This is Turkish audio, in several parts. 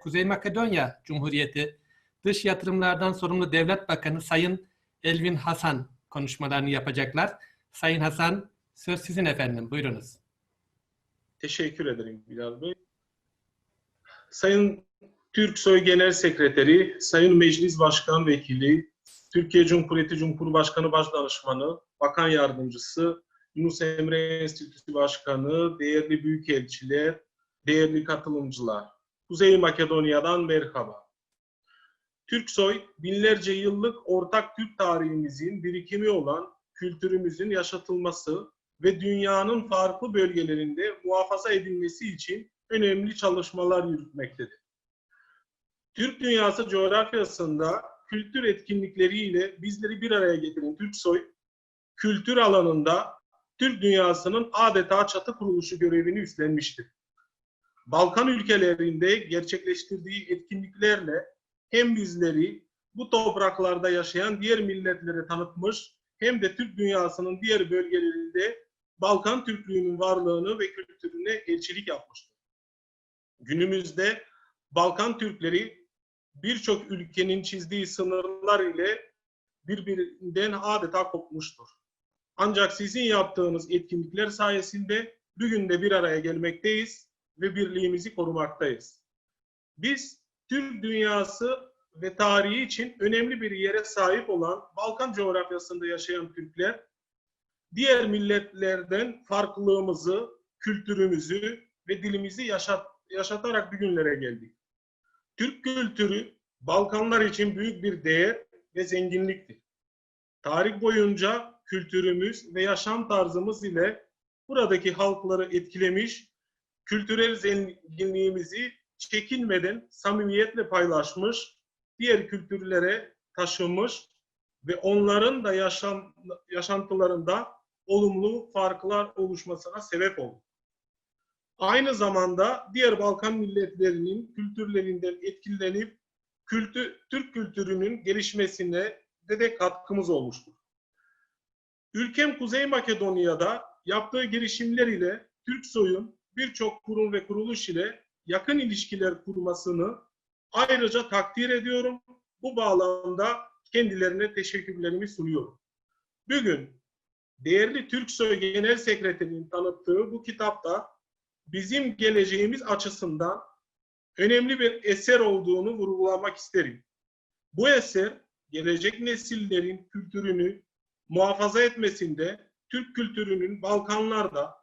Kuzey Makedonya Cumhuriyeti Dış Yatırımlardan Sorumlu Devlet Bakanı Sayın Elvin Hasan konuşmalarını yapacaklar. Sayın Hasan, söz sizin efendim. Buyurunuz. Teşekkür ederim Bilal Bey. Sayın Türksoy Genel Sekreteri, Sayın Meclis Başkan Vekili, Türkiye Cumhuriyeti Cumhurbaşkanı Başdanışmanı, Bakan Yardımcısı, Yunus Emre Enstitüsü Başkanı, değerli büyükelçiler, değerli katılımcılar. Kuzey Makedonya'dan merhaba. Türksoy, binlerce yıllık ortak Türk tarihimizin birikimi olan kültürümüzün yaşatılması ve dünyanın farklı bölgelerinde muhafaza edilmesi için önemli çalışmalar yürütmektedir. Türk dünyası coğrafyasında kültür etkinlikleriyle bizleri bir araya getiren Türksoy, kültür alanında Türk dünyasının adeta çatı kuruluşu görevini üstlenmiştir. Balkan ülkelerinde gerçekleştirdiği etkinliklerle hem bizleri bu topraklarda yaşayan diğer milletlere tanıtmış hem de Türk dünyasının diğer bölgelerinde Balkan Türklüğünün varlığını ve kültürüne elçilik yapmıştır. Günümüzde Balkan Türkleri birçok ülkenin çizdiği sınırlar ile birbirinden adeta kopmuştur. Ancak sizin yaptığınız etkinlikler sayesinde bugün de bir araya gelmekteyiz ve birliğimizi korumaktayız. Biz Türk dünyası ve tarihi için önemli bir yere sahip olan Balkan coğrafyasında yaşayan Türkler, diğer milletlerden farklılığımızı, kültürümüzü ve dilimizi yaşat, yaşatarak bugünlere geldik. Türk kültürü Balkanlar için büyük bir değer ve zenginliktir. Tarih boyunca kültürümüz ve yaşam tarzımız ile buradaki halkları etkilemiş, kültürel zenginliğimizi çekinmeden samimiyetle paylaşmış, diğer kültürlere taşımış ve onların da yaşam, yaşantılarında olumlu farklar oluşmasına sebep oldu. Aynı zamanda diğer Balkan milletlerinin kültürlerinden etkilenip kültür, Türk kültürünün gelişmesine de, de katkımız olmuştur. Ülkem Kuzey Makedonya'da yaptığı girişimler ile Türk soyun birçok kurum ve kuruluş ile yakın ilişkiler kurmasını ayrıca takdir ediyorum. Bu bağlamda kendilerine teşekkürlerimi sunuyorum. Bugün değerli Türksoy Genel Sekreterinin tanıttığı bu kitapta bizim geleceğimiz açısından önemli bir eser olduğunu vurgulamak isterim. Bu eser gelecek nesillerin kültürünü muhafaza etmesinde Türk kültürünün Balkanlarda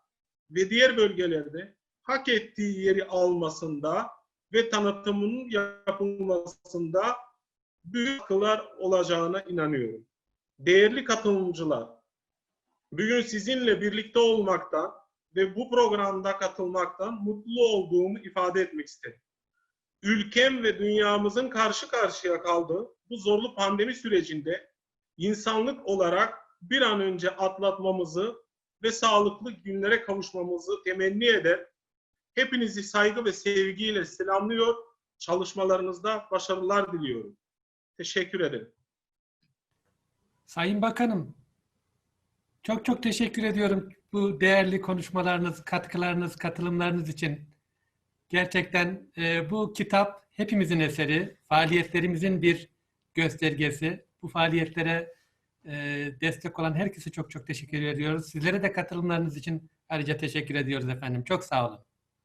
ve diğer bölgelerde hak ettiği yeri almasında ve tanıtımının yapılmasında büyük katkılar olacağına inanıyorum. Değerli katılımcılar, bugün sizinle birlikte olmaktan ve bu programda katılmaktan mutlu olduğumu ifade etmek isterim. Ülkem ve dünyamızın karşı karşıya kaldığı bu zorlu pandemi sürecinde insanlık olarak bir an önce atlatmamızı ve sağlıklı günlere kavuşmamızı temenni eder. Hepinizi saygı ve sevgiyle selamlıyor. Çalışmalarınızda başarılar diliyorum. Teşekkür ederim. Sayın Bakanım, çok çok teşekkür ediyorum bu değerli konuşmalarınız, katkılarınız, katılımlarınız için. Gerçekten e, bu kitap hepimizin eseri, faaliyetlerimizin bir göstergesi. Bu faaliyetlere e, destek olan herkese çok çok teşekkür ediyoruz. Sizlere de katılımlarınız için ayrıca teşekkür ediyoruz efendim. Çok sağ olun.